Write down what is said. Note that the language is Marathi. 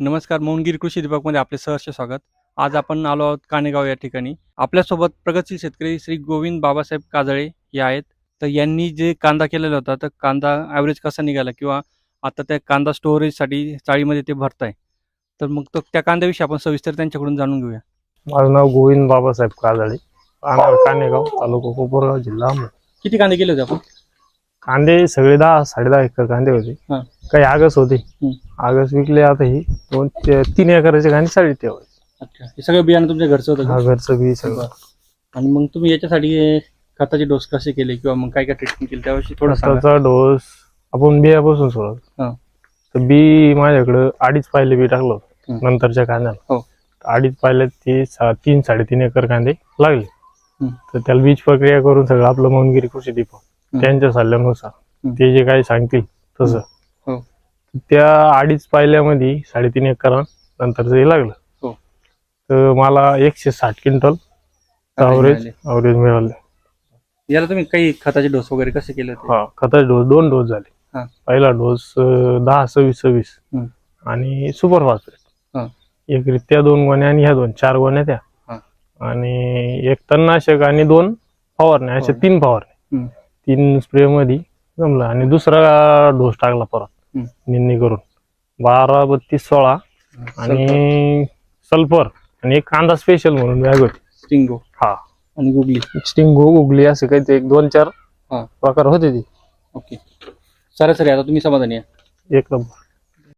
नमस्कार मोहनगिरी कृषी दीपकमध्ये आपले सहर्ष स्वागत. आज आपण आलो आहोत कानेगाव या ठिकाणी. आपल्यासोबत प्रगतशील शेतकरी श्री गोविंद बाबासाहेब काजळे हे आहेत. तर यांनी जे कांदा केलेला होता तर कांदा ॲव्हरेज कसा निघाला किंवा आता त्या कांदा स्टोरेजसाठी चाळीमध्ये ते भरताय? तर मग तो त्या कांद्याविषयी आपण सविस्तर त्यांच्याकडून जाणून घेऊया. माझं नाव गोविंद बाबासाहेब काजळे राहणार कानेगाव तालुका कोपरगाव जिल्हा किती कांदे केले होते आपण? कांदे सगळे दहा साडेदहा एकर कांदे होते. हा. काही आगस होते. हम्म. आगस विकले आता ही दोन तीन एकराचे कांदे साडे ठेवायचे अच्छा हे सगळं बियाणं तुमच्या घरचं होतं हा? घरचं बी सगळं बरं. आणि मग तुम्ही याच्यासाठी खताचे डोस कसे केले किंवा मग काय काय ट्रीटमेंट केली त्याविषयी थोडं सांगा खताचा डोस आपण बियापासून हा. तर बी माझ्याकडं अडीच पाहिले बी टाकलं होतं हम्म. नंतरच्या कांद्याला हो. अडीच पाहिल्यात ते सा- तीन साडेतीन एकर कांदे लागले हम्म. तर त्याला बीज प्रक्रिया करून सगळं आपलं मोहनगिरी कृषी दीपक हम्म. त्यांच्या सल्ल्यानुसार. ते जे काही सांगतील तसं. त्या अडीच पाहिल्यामध्ये साडेतीन एकर नंतरचं हे लागलं हो. तर मला एकशे साठ क्विंटल अवरेज मिळाले. अवरेज मिळाले याला तुम्ही काही खताचे डोस वगैरे कसे केले होते हा खताचे डोस दोन डोस झाले हा. पहिला डोस अं, दहा सव्वीस सव्वीस हम्म. आणि सुपर हा. फॉस्फेट एक त्या दोन गोण्या आणि ह्या दोन चार गोण्या त्या. आणि एक तणनाशक आणि दोन फवारण्या फवारण्या. तीन फवारण्या हम्म. तीन स्प्रे मध्ये जमलं आणि दुसरा डोस टाकला परत निंदणी करून. बारा बत्तीस सोळा आणि सल्फर. आणि एक कांदा स्पेशल म्हणून बॅग होती. स्टिंगो. हा. आणि गुगली. स्टिंग उगली असे काही ते एक दोन चार हा. प्रकार होते ती. ओके. सरासरी आता तुम्ही समाधानी आहे? एक नंबर.